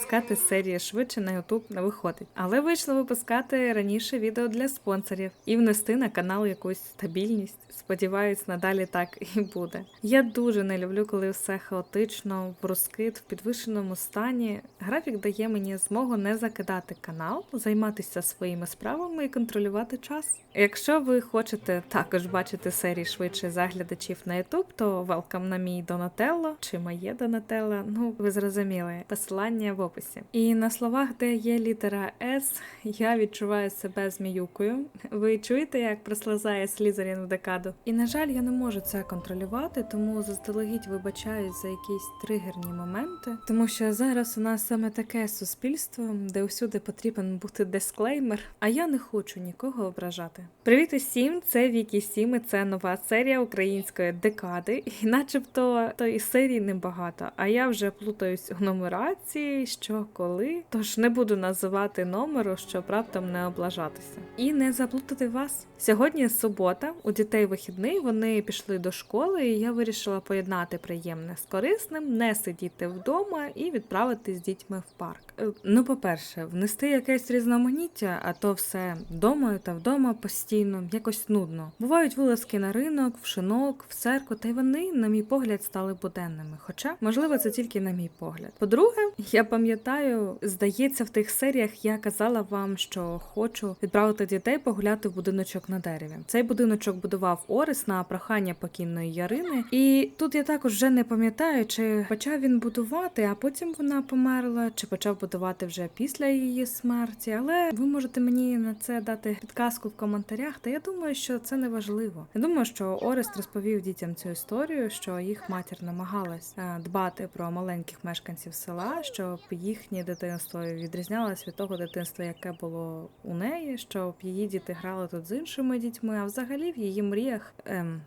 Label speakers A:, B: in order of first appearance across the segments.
A: випускати серії швидше на YouTube не виходить, але вийшло випускати раніше відео для спонсорів і внести на канал якусь стабільність. Сподіваюсь, надалі так і буде. Я дуже не люблю, коли все хаотично, в розкид, в підвищеному стані. Графік дає мені змогу не закидати канал, займатися своїми справами і контролювати час. Якщо ви хочете також бачити серії швидше заглядачів на YouTube, то welcome на мій Донателло чи моє Донателло. Ну ви зрозуміли. Посилання в описі. І на словах, де є літера С, я відчуваю себе зміюкою. Ви чуєте, як прослизає слізерін в декаду? І на жаль, я не можу це контролювати, тому заздалегідь вибачаюсь за якісь тригерні моменти, тому що зараз у нас саме таке суспільство, де усюди потрібен бути дисклеймер, а я не хочу нікого ображати. Привіт усім! Це Вікі Сім, і це нова серія української декади. І начебто тої серії небагато, а я вже плутаюсь у нумерації, що коли. Тож не буду називати номеру, щоб раптом не облажатися. І не заплутати вас. Сьогодні субота, у дітей вихідний, вони пішли до школи, і я вирішила поєднати приємне з корисним, не сидіти вдома і відправити з дітьми в парк. Е, Ну, по-перше, внести якесь різноманіття, а то все вдома та вдома постійно, якось нудно. Бувають вилазки на ринок, в шинок, в церкву, та й вони, на мій погляд, стали буденними. Хоча, можливо, це тільки на мій погляд. По-друге, я пам'ятаю, здається, в тих серіях я казала вам, що хочу відправити дітей погуляти в будиночок на дереві. Цей будиночок будував Орис на прохання покійної Ярини. І тут я також вже не пам'ятаю, чи почав він будувати, а потім вона померла, чи почав будувати вже після її смерті. Але ви можете мені на це дати підказку в коментарях. Та я думаю, що це не важливо. Я думаю, що Орест розповів дітям цю історію, що їх матір намагалась е, дбати про маленьких мешканців села, щоб їхнє дитинство відрізнялось від того дитинства, яке було у неї, щоб її діти грали тут з іншими дітьми, а взагалі в її мріях. Ем,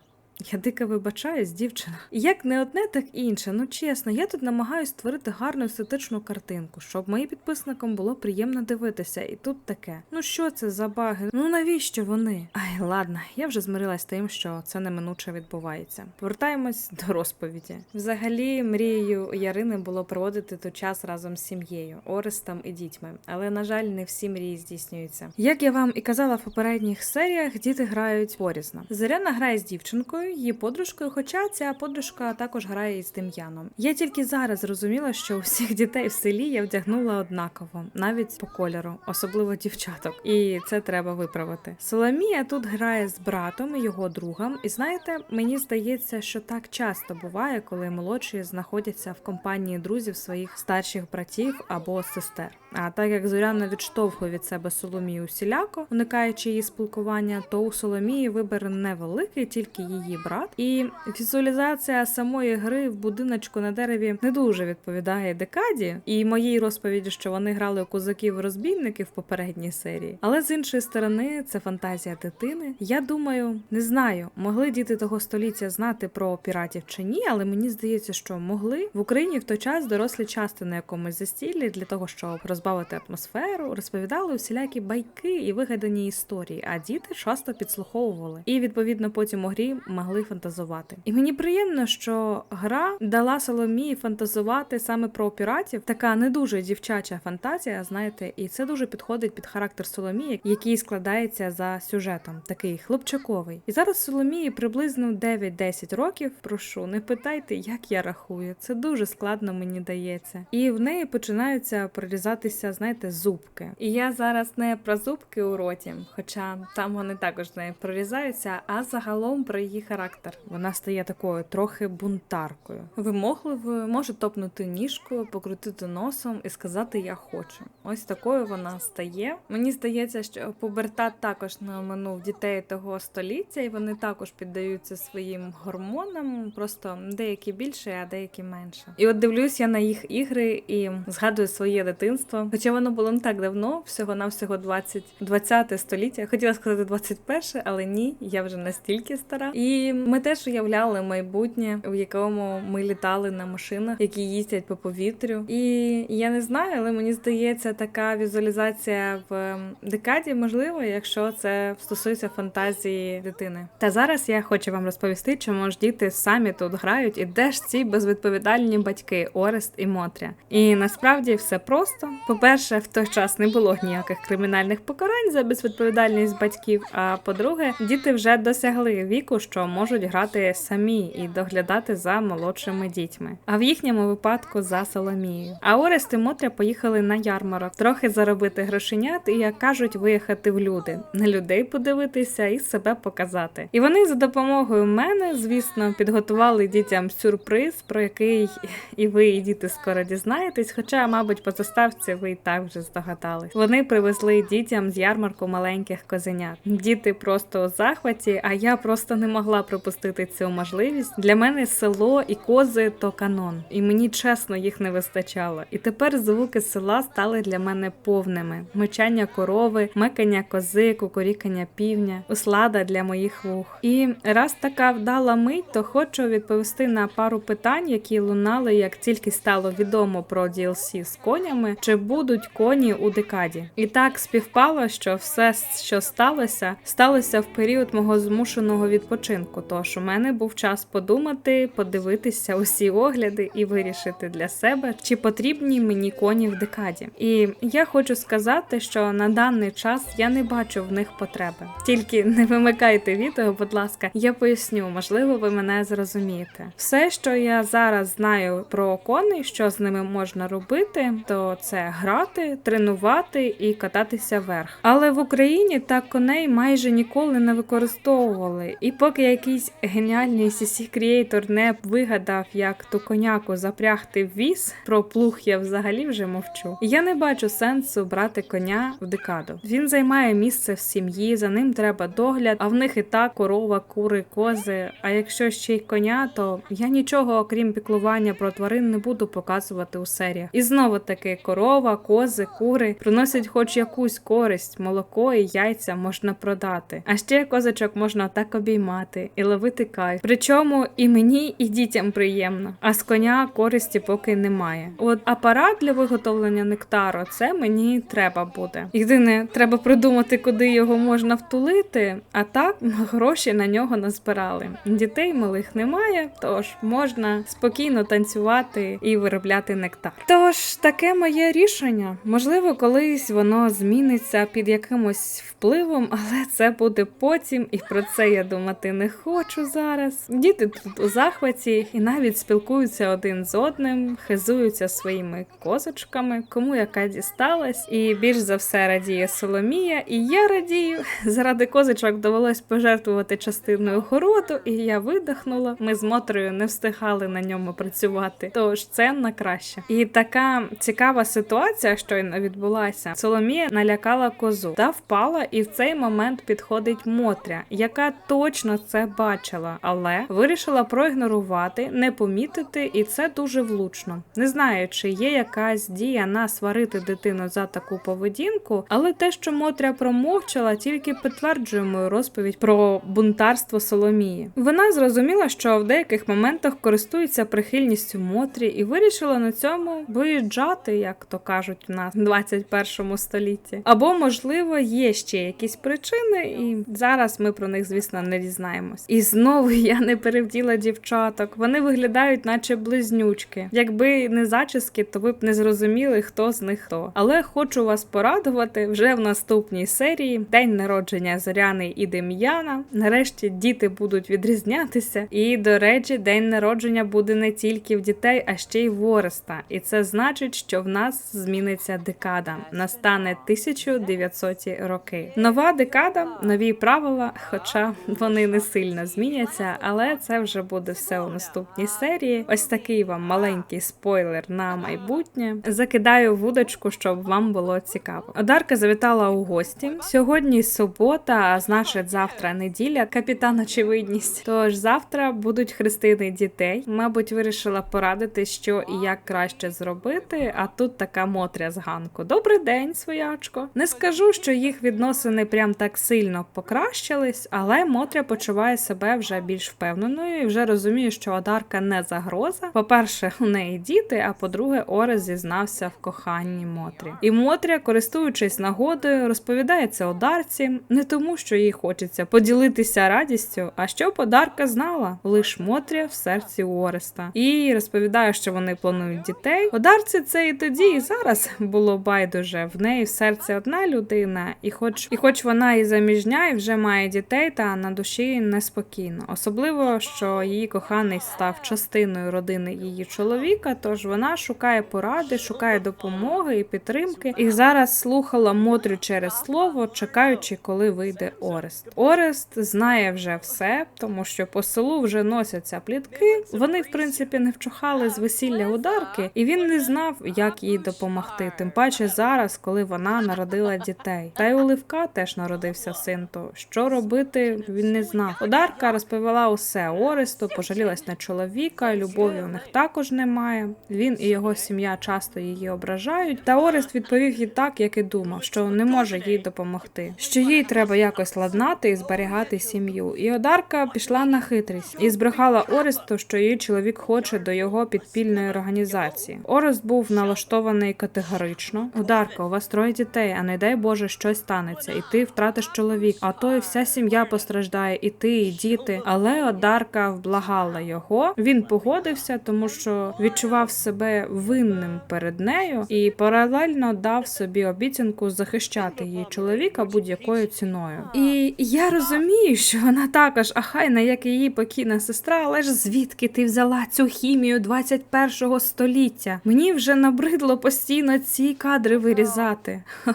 A: я дико вибачаюсь, дівчина. Як не одне, так інше. Ну чесно, я тут намагаюсь створити гарну естетичну картинку, щоб моїм підписникам було приємно дивитися. І тут таке. Ну що це за баги? Ну навіщо вони? Ай, ладно, я вже змирилась з тим, що це неминуче відбувається. Повертаємось до розповіді. Взагалі, мрією Ярини було проводити той час разом з сім'єю, Орестом і дітьми. Але на жаль, не всі мрії здійснюються. Як я вам і казала в попередніх серіях, діти грають порізно. Зоряна грає з дівчинкою, її подружкою, хоча ця подружка також грає із Дем'яном. Я тільки зараз зрозуміла, що усіх дітей в селі я вдягнула однаково, навіть по кольору, особливо дівчаток. І це треба виправити. Соломія тут грає з братом і його другом. І знаєте, мені здається, що так часто буває, коли молодші знаходяться в компанії друзів своїх старших братів або сестер. А так як Зоряна відштовхує від себе Соломію усіляко, уникаючи її спілкування, то у Соломії вибір невеликий, тільки її брат. І візуалізація самої гри в будиночку на дереві не дуже відповідає декаді і моїй розповіді, що вони грали у козаків розбійників в попередній серії. Але з іншої сторони, це фантазія дитини. Я думаю, не знаю, могли діти того століття знати про піратів чи ні, але мені здається, що могли в Україні в той час дорослі часто на якомусь застіллі для того, щоб розбавити атмосферу, розповідали усілякі байки і вигадані історії, а діти часто підслуховували і відповідно потім у грі могли фантазувати. І мені приємно, що гра дала Соломії фантазувати саме про піратів. Така не дуже дівчача фантазія, знаєте, і це дуже підходить під характер Соломії, який складається за сюжетом, такий хлопчаковий. І зараз Соломії приблизно 9-10 років. Прошу, не питайте, як я рахую. Це дуже складно мені дається. І в неї починаються прорізатися, знаєте, зубки. І я зараз не про зубки у роті, хоча там вони також в неї прорізаються, а загалом про її характер. Вона стає такою трохи бунтаркою. Вимогливою, може топнути ніжкою, покрутити носом і сказати Я хочу. Ось такою вона стає. Мені здається, що пубертат також не оминув дітей того століття, і вони також піддаються своїм гормонам, просто деякі більше, а деякі менше. І от дивлюсь я на їх ігри і згадую своє дитинство. Хоча воно було не так давно, всього на всього 20, 20 століття. Хотіла сказати 21, але ні, я вже настільки стара. І І ми теж уявляли майбутнє, в якому ми літали на машинах, які їздять по повітрю. І я не знаю, але мені здається, така візуалізація в ем, декаді можлива, якщо це стосується фантазії дитини. Та зараз я хочу вам розповісти, чому ж діти самі тут грають, і де ж ці безвідповідальні батьки Орест і Мотря. І насправді все просто. По-перше, в той час не було ніяких кримінальних покарань за безвідповідальність батьків. А по-друге, діти вже досягли віку, що можуть грати самі і доглядати за молодшими дітьми. А в їхньому випадку за Соломією. А Орест і Мотря поїхали на ярмарок, трохи заробити грошенят і, як кажуть, виїхати в люди, на людей подивитися і себе показати. І вони за допомогою мене, звісно, підготували дітям сюрприз, про який і ви, і діти скоро дізнаєтесь. Хоча, мабуть, по заставці ви і так вже здогадались. Вони привезли дітям з ярмарку маленьких козенят. Діти просто у захваті, а я просто не могла пропустити цю можливість. Для мене село і кози то канон, і мені чесно їх не вистачало. І тепер звуки села стали для мене повними: мичання корови, мекання кози, кукурікання півня, услада для моїх вух. І раз така вдала мить, то хочу відповісти на пару питань, які лунали, як тільки стало відомо про DLC з конями, чи будуть коні у декаді. І так співпало, що все, що сталося, сталося в період мого змушеного відпочинку. Тож у мене був час подумати, подивитися усі огляди і вирішити для себе, чи потрібні мені коні в декаді. І я хочу сказати, що на даний час я не бачу в них потреби. Тільки не вимикайте відео, будь ласка, я поясню, можливо, ви мене зрозумієте. Все, що я зараз знаю про коней, що з ними можна робити, то це грати, тренувати і кататися вверх. Але в Україні так коней майже ніколи не використовували. І поки якийсь геніальний cc креатор не вигадав, як ту коняку запрягти в віз, про плуг я взагалі вже мовчу. Я не бачу сенсу брати коня в декаду. Він займає місце в сім'ї, за ним треба догляд, а в них і так корова, кури, кози. А якщо ще й коня, то я нічого, окрім піклування про тварин, не буду показувати у серіях. І знову таки корова, кози, кури приносять хоч якусь користь, молоко і яйця можна продати. А ще козочок можна так обіймати і ловити кайф. Причому і мені, і дітям приємно. А з коня користі поки немає. От апарат для виготовлення нектару це мені треба буде. Єдине, треба придумати, куди його можна втулити, а так гроші на нього назбирали. Дітей малих немає, тож можна спокійно танцювати і виробляти нектар. Тож таке моє рішення. Можливо, колись воно зміниться під якимось впливом, але це буде потім, і про це я думати не хочу зараз. Діти тут у захваті і навіть спілкуються один з одним, хизуються своїми козочками, кому яка дісталась, і більш за все радіє Соломія, і я радію. Заради козочок довелось пожертвувати частиною городу, і я видихнула. Ми з Мотрою не встигали на ньому працювати. Тож це на краще. І така цікава ситуація, щойно відбулася. Соломія налякала козу та впала, і в цей момент підходить Мотря, яка точно це бачила, але вирішила проігнорувати, не помітити, і це дуже влучно. Не знаю, чи є якась дія на сварити дитину за таку поведінку, але те, що Мотря промовчала, тільки підтверджує мою розповідь про бунтарство Соломії. Вона зрозуміла, що в деяких моментах користується прихильністю Мотрі і вирішила на цьому виїжджати, як то кажуть, у нас в 21 столітті. Або, можливо, є ще якісь причини, і зараз ми про них, звісно, не дізнаємось. І знову я не перевділа дівчаток. Вони виглядають, наче близнючки. Якби не зачіски, то ви б не зрозуміли, хто з них хто. Але хочу вас порадувати вже в наступній серії день народження Зоряни і Дем'яна. Нарешті діти будуть відрізнятися. І, до речі, день народження буде не тільки в дітей, а ще й в Ореста. І це значить, що в нас зміниться декада. Настане 1900 роки. Нова декада, нові правила, хоча вони не сильно зміняться, але це вже буде все у наступній серії. Ось такий вам маленький спойлер на майбутнє. Закидаю вудочку, щоб вам було цікаво. Одарка завітала у гості. Сьогодні субота, а значить завтра неділя. Капітан очевидність. Тож завтра будуть хрестини дітей. Мабуть, вирішила порадити, що і як краще зробити. А тут така мотря з ганку. Добрий день, своячко. Не скажу, що їх відносини прям так сильно покращились, але Мотря почуває відчуває себе вже більш впевненою і вже розуміє, що Одарка не загроза. По-перше, у неї діти, а по-друге, Орес зізнався в коханні Мотрі. І Мотря, користуючись нагодою, розповідає це Одарці не тому, що їй хочеться поділитися радістю, а щоб Одарка знала лиш Мотря в серці Ореста. І розповідає, що вони планують дітей. Одарці це і тоді, і зараз було байдуже. В неї в серці одна людина, і хоч і хоч вона і заміжня, і вже має дітей, та на душі неспокійно. Особливо, що її коханий став частиною родини її чоловіка, тож вона шукає поради, шукає допомоги і підтримки. І зараз слухала Мотрю через слово, чекаючи, коли вийде Орест. Орест знає вже все, тому що по селу вже носяться плітки. Вони, в принципі, не вчухали з весілля ударки, і він не знав, як їй допомогти. Тим паче зараз, коли вона народила дітей. Та й у Ливка теж народився син. То що робити, він не знав. Ударка розповіла усе Оресту, пожалілась на чоловіка, любові у них також немає. Він і його сім'я часто її ображають. Та Орест відповів їй так, як і думав, що не може їй допомогти, що їй треба якось ладнати і зберігати сім'ю. І Одарка пішла на хитрість і збрехала Оресту, що її чоловік хоче до його підпільної організації. Орест був налаштований категорично. Одарка, у вас троє дітей, а не дай Боже, щось станеться, і ти втратиш чоловік. А то і вся сім'я постраждає, і ти, і діти. Але Одарка вблагала його. Він погодився, тому що відчував себе винним перед нею і паралельно дав собі обіцянку захищати її чоловіка будь-якою ціною. І я розумію, що вона також ахайна, як і її покійна сестра, але ж звідки ти взяла цю хімію 21-го століття? Мені вже набридло постійно ці кадри вирізати.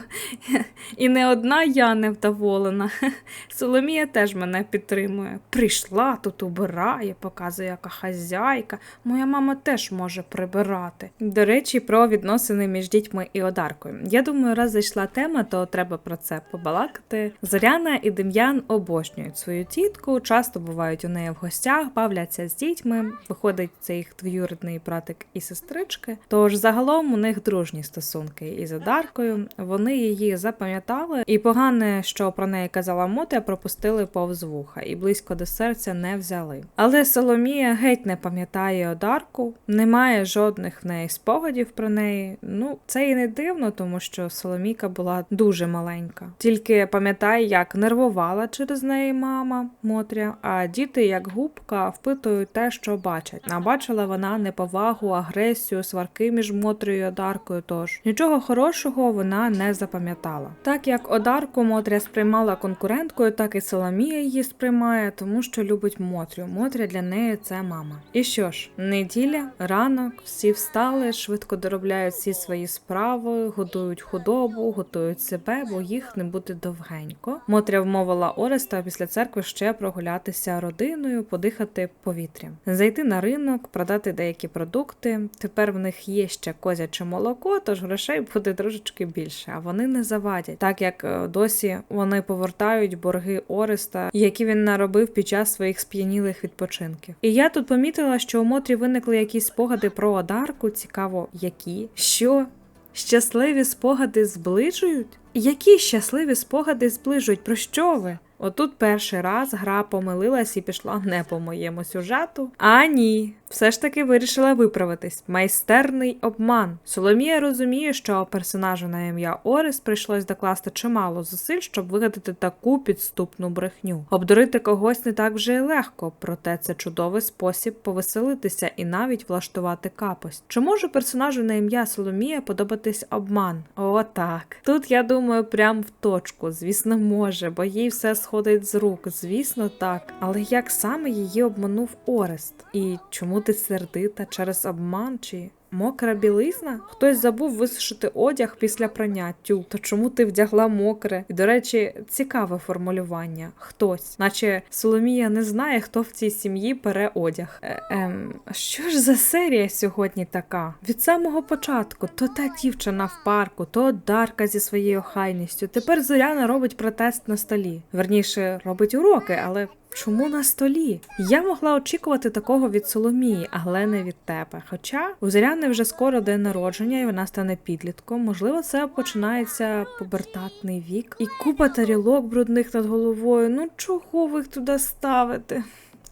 A: І не одна я невдоволена. Соломія теж мене підтримує. Прийшла тут, убирає, показує, яка хазяйка. Моя мама теж може прибирати. До речі, про відносини між дітьми і Одаркою. Я думаю, раз зайшла тема, то треба про це побалакати. Зоряна і Дем'ян обожнюють свою тітку, часто бувають у неї в гостях, бавляться з дітьми. Виходить, це їх двоюрідний братик і сестрички. Тож загалом у них дружні стосунки із Одаркою. Вони її запам'ятали, і погане, що про неї казала Мотя, пропустили повз вуха і близько до серця не взяли. Але Соломія геть не пам'ятає Одарку, немає жодних в неї спогадів про неї. Ну, це і не дивно, тому що Соломійка була дуже маленька. Тільки пам'ятає, як нервувала через неї мама Мотря, а діти, як губка, впитують те, що бачать. А бачила вона неповагу, агресію, сварки між Мотрою і Одаркою. Тож нічого хорошого вона не запам'ятала. Так як Одарку Мотря сприймала конкуренткою, так і Соломія її сприймає, тому що любить Мотрю. Мотря для неї це мама. І що ж, неділя, ранок, всі встали, швидко доробляють всі свої справи, годують худобу, готують себе, бо їх не буде довгенько. Мотря вмовила Ореста після церкви ще прогулятися родиною, подихати повітрям, зайти на ринок, продати деякі продукти. Тепер в них є ще козяче молоко, тож грошей буде трошечки більше, а вони не завадять, так як е, досі вони повертають борги Ореста, які він наробив під час своїх сп'янілих відпочинків. І я тут помітила, що у Мотрі виникли якісь спогади про Одарку. Цікаво, які що. Щасливі спогади зближують? Які щасливі спогади зближують? Про що ви? Отут перший раз гра помилилась і пішла не по моєму сюжету. А ні, все ж таки вирішила виправитись. Майстерний обман. Соломія розуміє, що персонажу на ім'я Орес прийшлось докласти чимало зусиль, щоб вигадати таку підступну брехню. Обдурити когось не так вже й легко, проте це чудовий спосіб повеселитися і навіть влаштувати капость. Чи може персонажу на ім'я Соломія подобатись обман? О, так. Тут я думаю, прям в точку. Звісно, може, бо їй все сходить з рук. Звісно, так. Але як саме її обманув Орест? І чому ти сердита через обман чи Мокра білизна? Хтось забув висушити одяг після прання. Тю, то чому ти вдягла мокре? І, до речі, цікаве формулювання. Хтось, наче Соломія не знає, хто в цій сім'ї пере одяг. Е, ем, що ж за серія сьогодні така? Від самого початку то та дівчина в парку, то Дарка зі своєю охайністю. Тепер Зоряна робить протест на столі. Верніше робить уроки, але Чому на столі? Я могла очікувати такого від Соломії, але не від тебе. Хоча у Зоряни вже скоро день народження, і вона стане підлітком. Можливо, це починається пубертатний вік. І купа тарілок брудних над головою. Ну чого ви їх туди ставите?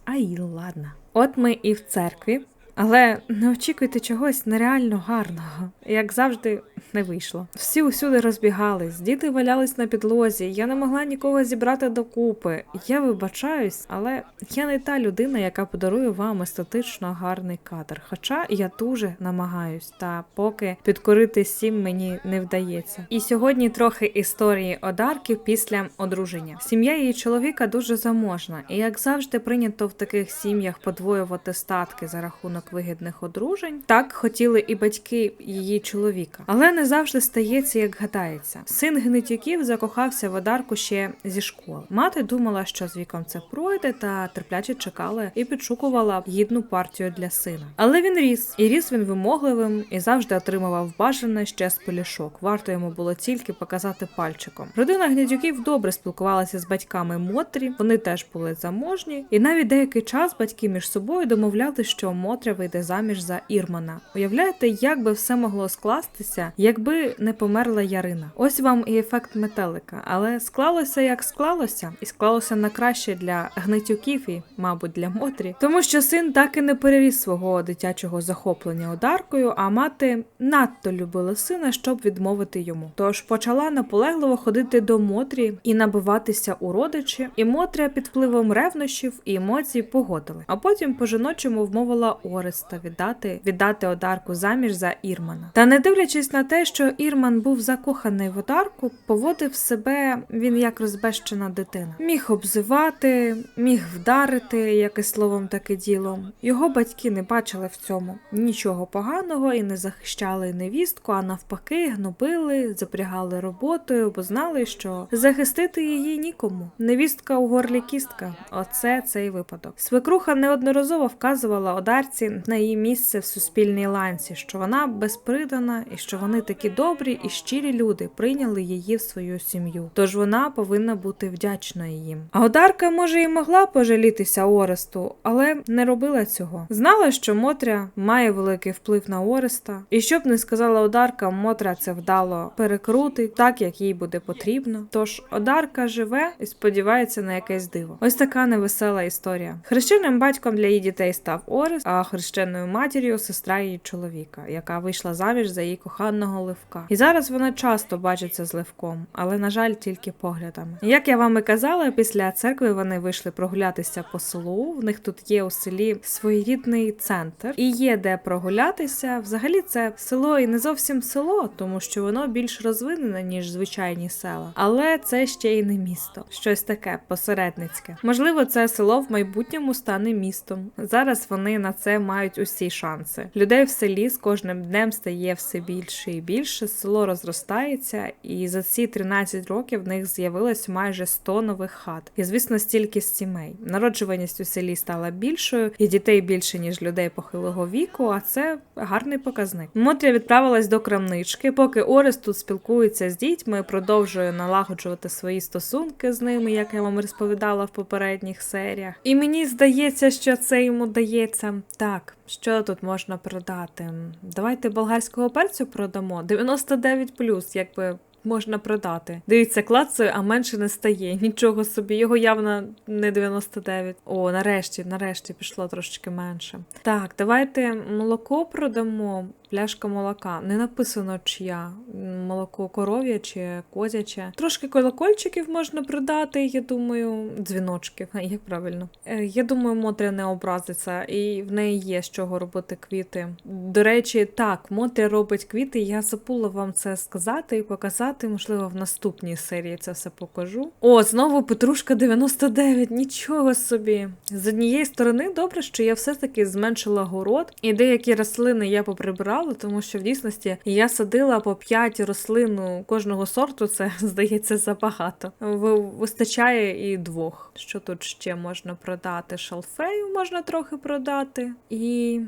A: Ай, ладно. От ми і в церкві. Але не очікуйте чогось нереально гарного. Як завжди, не вийшло. Всі усюди розбігались, діти валялись на підлозі. Я не могла нікого зібрати докупи. Я вибачаюсь, але я не та людина, яка подарує вам естетично гарний кадр. Хоча я дуже намагаюсь, та поки підкорити сім мені не вдається. І сьогодні трохи історії одарки після одруження. Сім'я її чоловіка дуже заможна, і як завжди прийнято в таких сім'ях подвоювати статки за рахунок вигідних одружень. Так хотіли і батьки її чоловіка. Але не завжди стається, як гадається. Син гнитюків закохався в одарку ще зі школи. Мати думала, що з віком це пройде, та терпляче чекала і підшукувала гідну партію для сина. Але він ріс, і ріс він вимогливим і завжди отримував бажане ще з полішок. Варто йому було тільки показати пальчиком. Родина гнідюків добре спілкувалася з батьками Мотрі. Вони теж були заможні, і навіть деякий час батьки між собою домовляли, що Мотря вийде заміж за Ірмана. Уявляєте, як би все могло скластися, якби не померла Ярина. Ось вам і ефект метелика. Але склалося як склалося, і склалося на краще для гнитюків і, мабуть, для Мотрі, тому що син так і не переріс свого дитячого захоплення одаркою, а мати надто любила сина, щоб відмовити йому. Тож почала наполегливо ходити до Мотрі і набиватися у родичі, і Мотря під впливом ревнощів і емоцій погодили. А потім по жіночому вмовила Ореста віддати віддати одарку заміж за Ірмана. Та не дивлячись на те, що Ірман був закоханий в одарку, поводив себе він як розбещена дитина. Міг обзивати, міг вдарити, якесь словом, таке ділом. Його батьки не бачили в цьому нічого поганого і не захищали невістку, а навпаки, гнобили, запрягали роботою, бо знали, що захистити її нікому. Невістка у горлі кістка. Оце цей випадок. Свекруха неодноразово вказувала одарці на її місце в суспільній ланці, що вона безпридана і що вони такі добрі і щирі люди прийняли її в свою сім'ю. Тож вона повинна бути вдячна їм. А Одарка, може, і могла пожалітися Оресту, але не робила цього. Знала, що Мотря має великий вплив на Ореста, і щоб не сказала Одарка, Мотря це вдало перекрутить, так як їй буде потрібно. Тож Одарка живе і сподівається на якесь диво. Ось така невесела історія. Хрещеним батьком для її дітей став Орест, а хрещеною матір'ю сестра її чоловіка, яка вийшла заміж за її коханого Левка. І зараз вона часто бачиться з Левком, але на жаль, тільки поглядами. Як я вам і казала, після церкви вони вийшли прогулятися по селу. В них тут є у селі своєрідний центр, і є де прогулятися. Взагалі, це село і не зовсім село, тому що воно більш розвинене ніж звичайні села, але це ще й не місто, щось таке посередницьке. Можливо, це село в майбутньому стане містом. Зараз вони на це мають усі шанси. Людей в селі з кожним днем стає все більше і більше. Село розростається, і за ці 13 років в них з'явилось майже 100 нових хат. І звісно, стільки сімей. Народжуваність у селі стала більшою, і дітей більше ніж людей похилого віку. А це гарний показник. Мотря відправилась до крамнички, поки Орест тут спілкується з дітьми, продовжує налагоджувати свої стосунки з ними, як я вам розповідала в попередніх серіях. І мені здається, що це йому дається так. Що тут можна продати? Давайте болгарського перцю продамо. 99+, якби можна продати. Дивіться, клацаю, а менше не стає. Нічого собі, його явно не 99. О, нарешті, нарешті пішло трошечки менше. Так, давайте молоко продамо. Пляшка молока. Не написано чия. Молоко коров'я чи козяче. Трошки колокольчиків можна продати, я думаю, дзвіночків. Як правильно. Е, Я думаю, Мотря не образиться, і в неї є з чого робити квіти. До речі, так, Мотря робить квіти. Я забула вам це сказати і показати. Можливо, в наступній серії це все покажу. О, знову Петрушка 99. Нічого собі. З однієї сторони, добре, що я все-таки зменшила город, і деякі рослини я поприбирала тому що в дійсності я садила по 5 рослин кожного сорту, це здається забагато. Вистачає і двох. Що тут ще можна продати? Шалфею можна трохи продати і.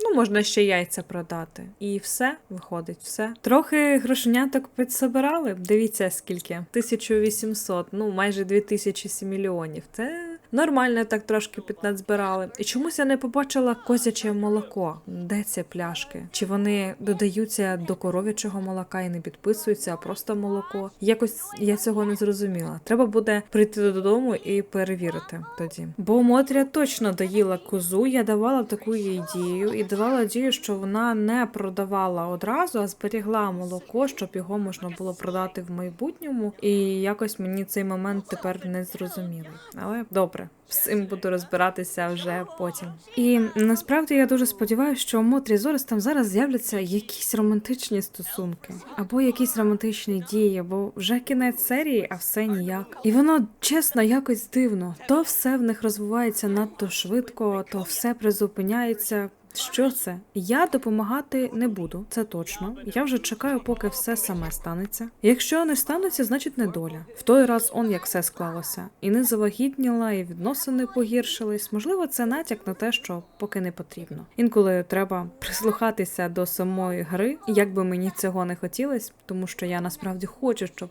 A: Ну, можна ще яйця продати. І все виходить, все. Трохи грошеняток підсобирали. Дивіться скільки. 1800, ну майже 2000 мільйонів. Це Нормально так трошки піднадзбирали. І чомусь я не побачила козяче молоко. Де ці пляшки? Чи вони додаються до коров'ячого молока і не підписуються, а просто молоко? Якось я цього не зрозуміла. Треба буде прийти додому і перевірити тоді. Бо Мотря точно доїла козу. Я давала таку їй дію і давала дію, що вона не продавала одразу, а зберігла молоко, щоб його можна було продати в майбутньому. І якось мені цей момент тепер не зрозумілий. Але добре. З цим буду розбиратися вже потім. І насправді я дуже сподіваюся, що у Мотрі Зорис там зараз з'являться якісь романтичні стосунки, або якісь романтичні дії, бо вже кінець серії, а все ніяк. І воно чесно якось дивно. То все в них розвивається надто швидко, то все призупиняється. Що це? Я допомагати не буду, це точно. Я вже чекаю, поки все саме станеться. Якщо не станеться, значить не доля. В той раз он як все склалося, і не завагітніла, і відносини погіршились. Можливо, це натяк на те, що поки не потрібно. Інколи треба прислухатися до самої гри, як би мені цього не хотілося, тому що я насправді хочу, щоб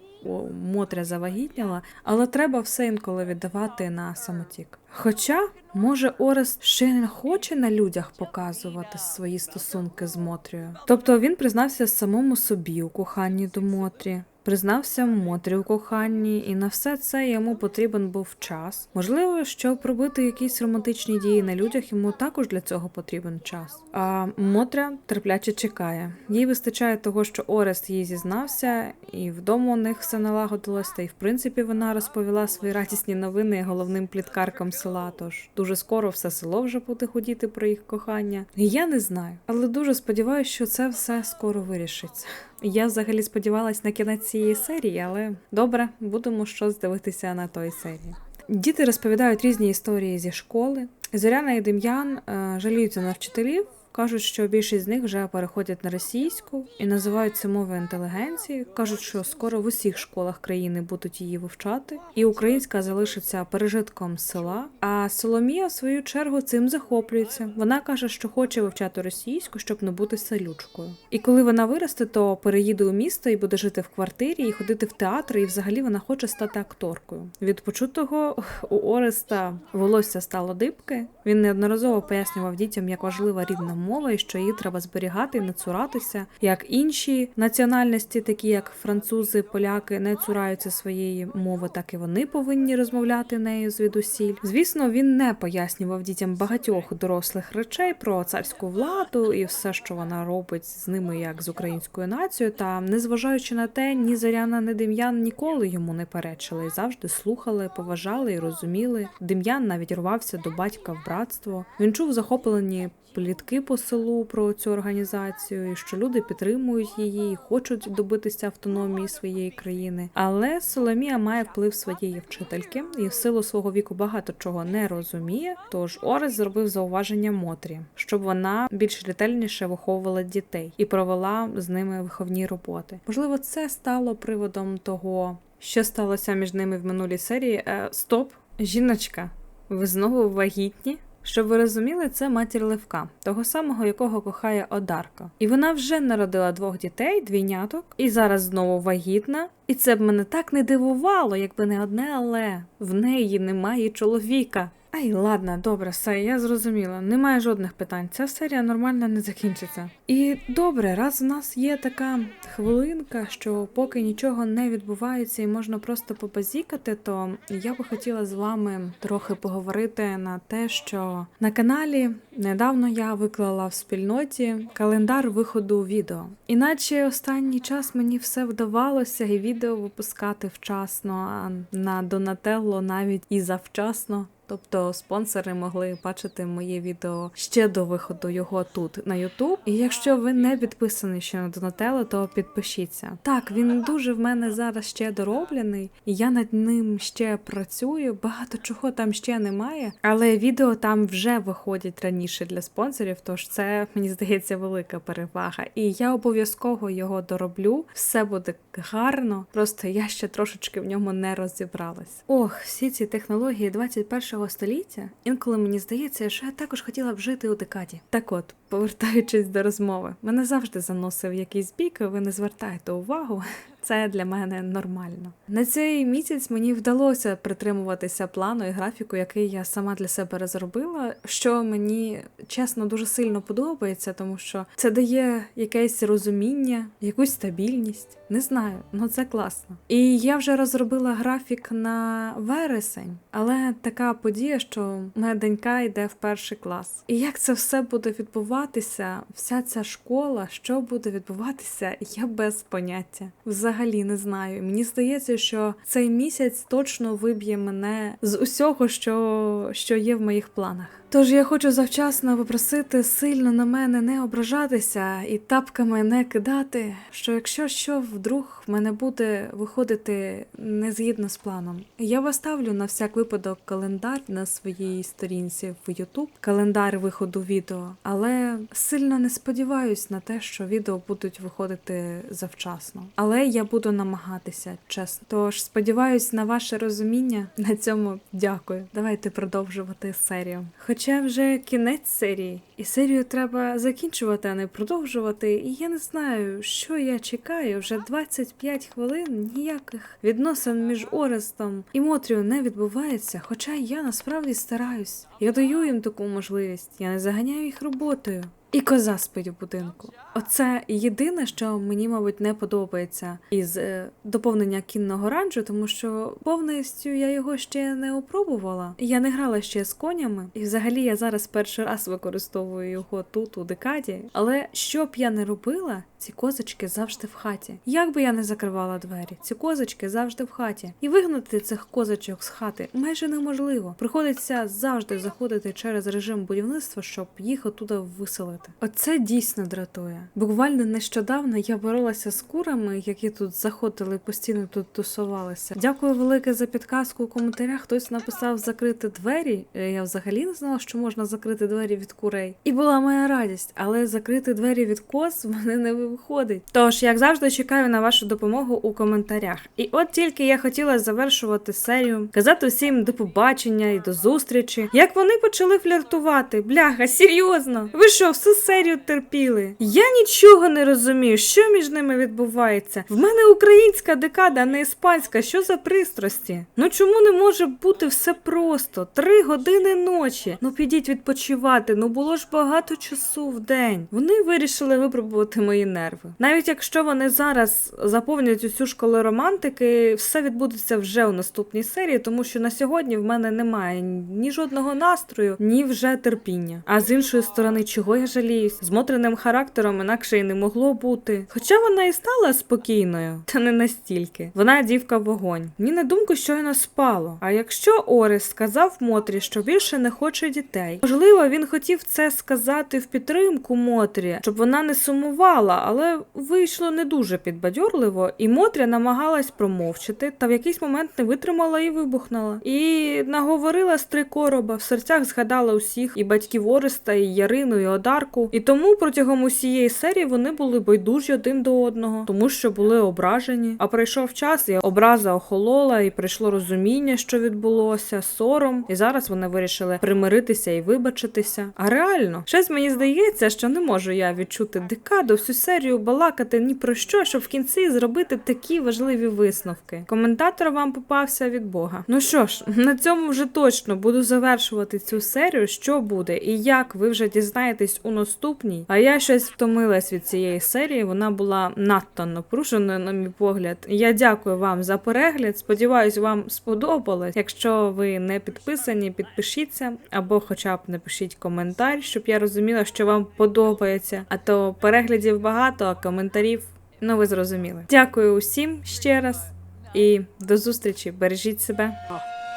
A: Мотря завагітніла, але треба все інколи віддавати на самотік. Хоча, може, Орест ще не хоче на людях показувати свої стосунки з Мотрією. Тобто він признався самому собі у коханні до Мотрі. Признався Мотрі у коханні, і на все це йому потрібен був час. Можливо, щоб робити якісь романтичні дії на людях, йому також для цього потрібен час. А Мотря терпляче чекає. Їй вистачає того, що Орест їй зізнався, і вдома у них все налагодилось. Та й в принципі вона розповіла свої радісні новини головним пліткаркам села. Тож дуже скоро все село вже буде ходіти про їх кохання. Я не знаю, але дуже сподіваюся, що це все скоро вирішиться. Я взагалі сподівалась на кінець цієї серії, але добре, будемо щось дивитися на той серії. Діти розповідають різні історії зі школи. Зоряна і Дем'ян е, жаліються на вчителів. Кажуть, що більшість з них вже переходять на російську і називають це мовою інтелігенції. кажуть, що скоро в усіх школах країни будуть її вивчати, і українська залишиться пережитком села. А Соломія, в свою чергу, цим захоплюється. Вона каже, що хоче вивчати російську, щоб не бути селючкою. І коли вона виросте, то переїде у місто і буде жити в квартирі, і ходити в театр, і взагалі вона хоче стати акторкою. Від почутого у Ореста волосся стало дибки. Він неодноразово пояснював дітям, як важлива рідна мова і що її треба зберігати і не цуратися. Як інші національності, такі як французи, поляки, не цураються своєї мови, так і вони повинні розмовляти нею звідусіль. Звісно, він не пояснював дітям багатьох дорослих речей про царську владу і все, що вона робить з ними, як з українською нацією. Та незважаючи на те, ні Зоряна, ні Дем'ян ніколи йому не перечили і завжди слухали, поважали і розуміли. Дем'ян навіть рвався до батька в братство. Він чув захоплені плітки по селу про цю організацію, і що люди підтримують її, і хочуть добитися автономії своєї країни. Але Соломія має вплив своєї вчительки і в силу свого віку багато чого не розуміє. Тож Орес зробив зауваження Мотрі, щоб вона більш ретельніше виховувала дітей і провела з ними виховні роботи. Можливо, це стало приводом того, що сталося між ними в минулій серії. Е, стоп, жіночка, ви знову вагітні? Щоб ви розуміли, це матір Левка, того самого, якого кохає Одарка. І вона вже народила двох дітей, двійняток, і зараз знову вагітна. І це б мене так не дивувало, якби не одне, але в неї немає чоловіка. Ай, ладно, добре, все, я зрозуміла. Немає жодних питань. Ця серія нормально не закінчиться. І добре, раз у нас є така хвилинка, що поки нічого не відбувається і можна просто побазікати, то я би хотіла з вами трохи поговорити на те, що на каналі недавно я виклала в спільноті календар виходу відео. Іначе останній час мені все вдавалося і відео випускати вчасно, а на Донателло навіть і завчасно. Тобто спонсори могли бачити моє відео ще до виходу його тут на YouTube. І якщо ви не підписані ще на Донателло, то підпишіться. Так, він дуже в мене зараз ще дороблений, і я над ним ще працюю. Багато чого там ще немає, але відео там вже виходять раніше для спонсорів. Тож це мені здається велика перевага. І я обов'язково його дороблю. Все буде гарно. Просто я ще трошечки в ньому не розібралась. Ох, всі ці технології 21 століття. Інколи мені здається, що я також хотіла б жити у декаді. Так от, повертаючись до розмови, мене завжди заносив якийсь бік, ви не звертаєте увагу. Це для мене нормально. На цей місяць мені вдалося притримуватися плану і графіку, який я сама для себе розробила, що мені чесно дуже сильно подобається, тому що це дає якесь розуміння, якусь стабільність. Не знаю, ну це класно. І я вже розробила графік на вересень, але така подія, що моя донька йде в перший клас. І як це все буде відбуватися, вся ця школа, що буде відбуватися, я без поняття. Взагалі не знаю. Мені здається, що цей місяць точно виб'є мене з усього, що, що є в моїх планах. Тож я хочу завчасно попросити сильно на мене не ображатися і тапками не кидати. Що якщо що вдруг в мене буде виходити не згідно з планом, я виставлю на всяк випадок календар на своїй сторінці в YouTube, календар виходу відео, але сильно не сподіваюсь на те, що відео будуть виходити завчасно. Але я буду намагатися, чесно. Тож сподіваюсь на ваше розуміння. На цьому дякую. Давайте продовжувати серію. Хоча вже кінець серії, і серію треба закінчувати, а не продовжувати. І я не знаю, що я чекаю. Вже 25 хвилин ніяких відносин між Орестом і Мотрію не відбувається. Хоча я насправді стараюсь. Я даю їм таку можливість. Я не заганяю їх роботою. І коза спить у будинку. Оце єдине, що мені, мабуть, не подобається із е, доповнення кінного ранчу, тому що повністю я його ще не опробувала. Я не грала ще з конями, і взагалі я зараз перший раз використовую його тут, у декаді. Але що б я не робила, ці козочки завжди в хаті. Як би я не закривала двері, ці козочки завжди в хаті. І вигнати цих козочок з хати майже неможливо. Приходиться завжди заходити через режим будівництва, щоб їх оттуда виселити. Оце дійсно дратує. Буквально нещодавно я боролася з курами, які тут заходили, постійно тут тусувалися. Дякую велике за підказку у коментарях. Хтось написав закрити двері. Е, Я взагалі не знала, що можна закрити двері від курей. І була моя радість, але закрити двері від коз в мене не виходить. Тож, як завжди, чекаю на вашу допомогу у коментарях. І от тільки я хотіла завершувати серію, казати всім до побачення і до зустрічі. Як вони почали фліртувати? Бляха, серйозно. Ви що, серію терпіли? Я нічого не розумію, що між ними відбувається. В мене українська декада, а не іспанська. Що за пристрасті? Ну чому не може бути все просто? Три години ночі. Ну підіть відпочивати. Ну було ж багато часу в день. Вони вирішили випробувати мої нерви. Навіть якщо вони зараз заповнять усю школу романтики, все відбудеться вже у наступній серії, тому що на сьогодні в мене немає ні жодного настрою, ні вже терпіння. А з іншої сторони, чого я жаліюсь? З мотриним характером інакше і не могло бути. Хоча вона і стала спокійною, та не настільки. Вона дівка вогонь. Мені на думку щойно спало. А якщо Орес сказав Мотрі, що більше не хоче дітей, можливо, він хотів це сказати в підтримку Мотрі, щоб вона не сумувала, але вийшло не дуже підбадьорливо, і Мотря намагалась промовчати, та в якийсь момент не витримала і вибухнула. І наговорила з три короба, в серцях згадала усіх і батьків Ореста, і Ярину, і Одарку. І тому протягом усієї серії вони були байдужі один до одного, тому що були ображені. А прийшов час, і образа охолола, і прийшло розуміння, що відбулося, сором. І зараз вони вирішили примиритися і вибачитися. А реально, щось мені здається, що не можу я відчути декаду, всю серію балакати ні про що, щоб в кінці зробити такі важливі висновки. Коментатор вам попався від Бога. Ну що ж, на цьому вже точно буду завершувати цю серію. Що буде і як ви вже дізнаєтесь у наступній. А я щось втомилась від цієї серії. Вона була надто напруженою, на мій погляд. Я дякую вам за перегляд. Сподіваюсь, вам сподобалось. Якщо ви не підписані, підпишіться або, хоча б напишіть коментар, щоб я розуміла, що вам подобається. А то переглядів багато, а коментарів. Ну, ви зрозуміли. Дякую усім ще раз і до зустрічі. Бережіть себе.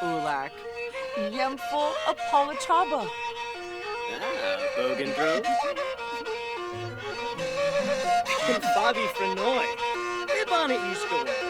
B: Ulak. Bogan Bobby
C: Frenoy. Live on it, you school.